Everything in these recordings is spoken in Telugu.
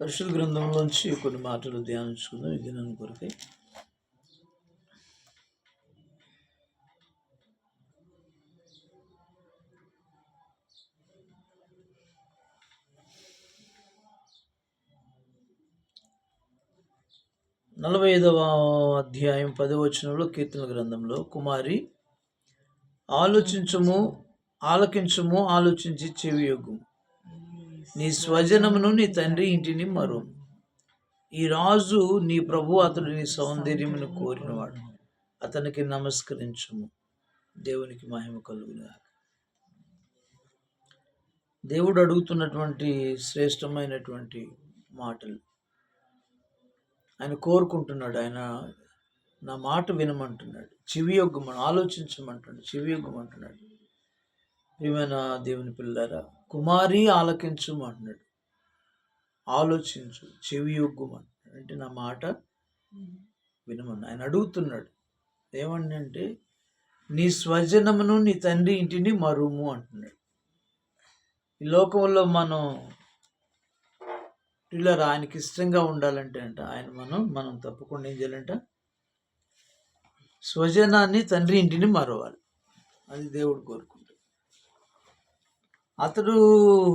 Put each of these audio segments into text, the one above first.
పరిశుద్ధ గ్రంథంలోంచి కొన్ని మాటలు ధ్యానించుకుందాం. ఇది నన్ను కొరకై. నలభై ఐదవ అధ్యాయం పదవచనంలో కీర్తన గ్రంథంలో కుమారి ఆలోచించము ఆలకించము ఆలోచించి చెవి నీ స్వజనమును నీ తండ్రి ఇంటిని మరు. ఈ రాజు నీ ప్రభు అతడు నీ సౌందర్యమును కోరినవాడు. అతనికి నమస్కరించుము. దేవునికి మహిమ కలుగును దేవుడు అడుగుతున్నటువంటి శ్రేష్టమైనటువంటి మాటలు. ఆయన కోరుకుంటున్నాడు. ఆయన నా మాట వినమంటున్నాడు. చివియొగ్గమని ఆలోచించమంటున్నాడు. చివియొగ్గమంటున్నాడు ప్రియమైన దేవుని పిల్లారా కుమారి ఆలకించు అంటున్నాడు. ఆలోచించు చెవి యొగ్గుమంటున్నాడు అంటే నా మాట వినమని ఆయన అడుగుతున్నాడు ఏమండి అంటే నీ స్వజనమును నీ తండ్రి ఇంటిని మరుము అంటున్నాడు. ఈ లోకంలో మనం పిల్లలు ఆయనకి ఇష్టంగా ఉండాలంటే అంట ఆయన మనం మనం తప్పకుండా ఏం చేయాలంట? స్వజనాన్ని తండ్రి ఇంటిని మరవాలి. అది దేవుడు కోరుకు అతడు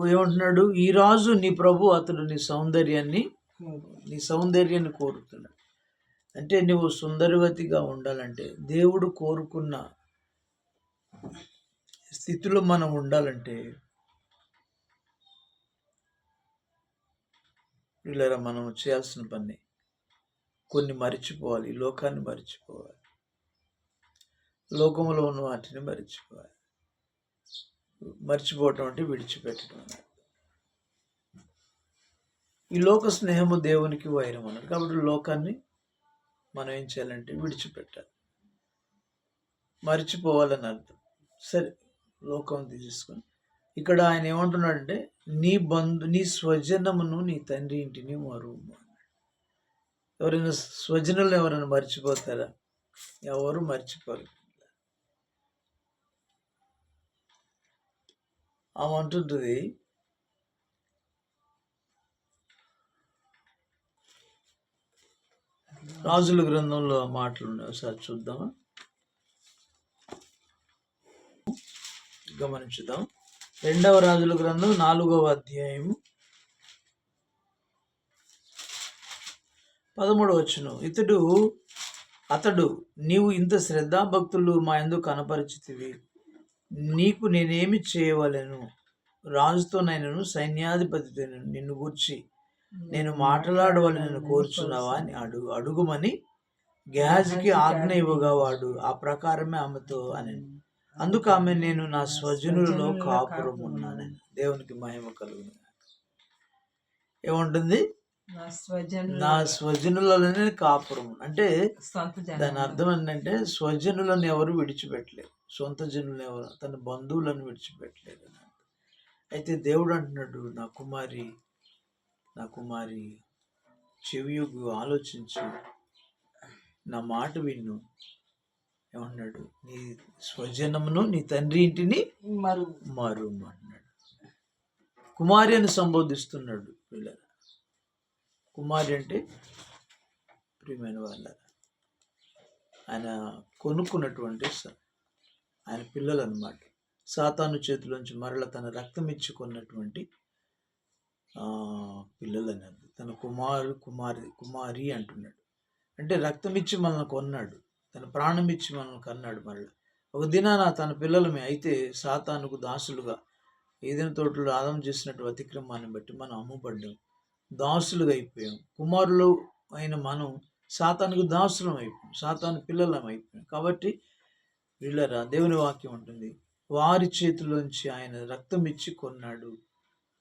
ఏమంటున్నాడు? ఈ రాజు నీ ప్రభు అతడు నీ సౌందర్యాన్ని నీ సౌందర్యాన్ని కోరుతున్నాడు. అంటే నువ్వు సుందరవతిగా ఉండాలంటే దేవుడు కోరుకున్న స్థితిలో మనం ఉండాలంటే వీళ్ళరా మనం చేయాల్సిన పని కొన్ని మరిచిపోవాలి. ఈ లోకాన్ని మరిచిపోవాలి. లోకంలో ఉన్న వాటిని మరిచిపోవాలి. మర్చిపోవటం అంటే విడిచిపెట్టడం ఈ లోక స్నేహము దేవునికి వైరం అన్నాడు కాబట్టి లోకాన్ని మనం ఏం చేయాలంటే విడిచిపెట్టాలి. మర్చిపోవాలని అర్థం. సరే లోకం తీసుకొని ఇక్కడ ఆయన ఏమంటున్నాడంటే నీ బంధు నీ స్వజనమును నీ తండ్రి ఇంటిని మరువు ఎవరైనా స్వజనులు ఎవరైనా మర్చిపోతారా? ఎవరు మర్చిపోరు. ఆమె అంటుంటుంది రాజుల గ్రంథంలో మాటలు ఉన్నాయి ఒకసారి చూద్దామా? గమనించుదాం. రెండవ రాజుల గ్రంథం నాలుగవ అధ్యాయము పదమూడవ వచ్చును ఇతడు అతడు నీవు ఇంత శ్రద్ధాభక్తులు మా ఎందుకు కనపరిచితివి. నీకు నేనేమి చేయవలను? రాజుతో నేను సైన్యాధిపతితో నిన్ను గూర్చి నేను మాట్లాడవాలని నేను కోరుచున్నావా అని అడుగు అడుగుమని గ్యాజ్కి ఆజ్ఞ ఇవ్వగా వాడు ఆ ప్రకారమే ఆమెతో అని అందుకు ఆమె నేను నా స్వజనులలో కాపురం ఉన్నానని దేవునికి మహిమ కలుగును ఏముంటుంది? నా స్వజనుల నా స్వజనులలోనే కాపురం. అంటే దాని అర్థం ఏంటంటే స్వజనులను ఎవరు విడిచిపెట్టలేరు సొంత జనులు ఎవరు తన బంధువులను అర్థం. అయితే దేవుడు అంటున్నాడు నా కుమారి నా కుమారి చెవియొగ్గు ఆలోచించు. నా మాట విన్ను. ఏమన్నాడు నీ స్వజనమును నీ తండ్రి ఇంటిని మరు మారు అన్నాడు కుమారి అని సంబోధిస్తున్నాడు పిల్లల కుమారి అంటే ప్రియమైన వాళ్ళ ఆయన కొనుక్కున్నటువంటి ఆయన పిల్లలు అనమాట సాతాను చేతిలోంచి మరల తన రక్తం ఇచ్చి కొన్నటువంటి పిల్లలు అనేది తన కుమారు కుమారి కుమారి అంటున్నాడు. అంటే రక్తం ఇచ్చి మనల్ని కొన్నాడు. తన ప్రాణం ఇచ్చి మనల్ని కన్నాడు మరల. ఒక దినాన తన పిల్లలమే అయితే సాతానుకు దాసులుగా ఏదైనా తోటలో ఆదం చేసినట్టు అతిక్రమాన్ని బట్టి మనం అమ్ముపడ్డాం దాసులుగా అయిపోయాం కుమారులు అయిన మనం సాతానికి దాసులం అయిపోయాం సాతాను పిల్లలం అయిపోయాం కాబట్టి వీళ్ళరా దేవుని వాక్యం ఉంటుంది. వారి చేతిలోంచి ఆయన రక్తం ఇచ్చి కొన్నాడు.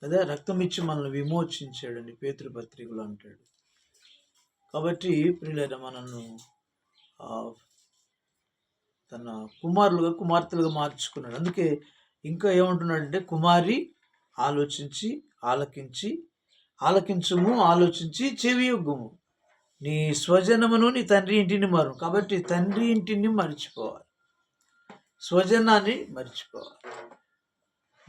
కదా రక్తం ఇచ్చి మనల్ని విమోచించాడని పేతృపత్రికలు అంటాడు. కాబట్టి ప్రియులైన మనల్ని తన కుమారులుగా కుమార్తెలుగా మార్చుకున్నాడు. అందుకే ఇంకా ఏమంటున్నాడంటే కుమారి ఆలోచించి ఆలకించి ఆలకించుము ఆలోచించి చెవియొగ్గుము. నీ స్వజనమును నీ తండ్రి ఇంటిని మరు. కాబట్టి తండ్రి ఇంటిని మర్చిపోవాలి. స్వజనాన్ని మర్చిపోవాలి.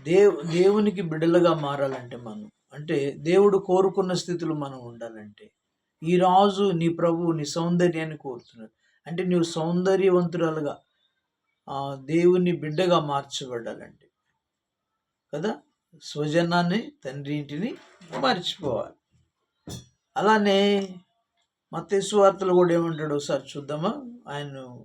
దేవు దేవునికి బిడ్డలుగా మారాలంటే మనం అంటే దేవుడు కోరుకున్న స్థితిలో మనం ఉండాలంటే ఈ రాజు నీ ప్రభువు నీ సౌందర్యాన్ని కోరుతున్నాడు. అంటే నీవు సౌందర్యవంతురాలుగా దేవుని బిడ్డగా మార్చబడాలంటే. కదా? స్వజనాన్ని తండ్రి ఇంటిని మర్చిపోవాలి. అలానే మత్స్సు వార్తలు కూడా ఏమంటాడు ఒకసారి చూద్దామా? ఆయన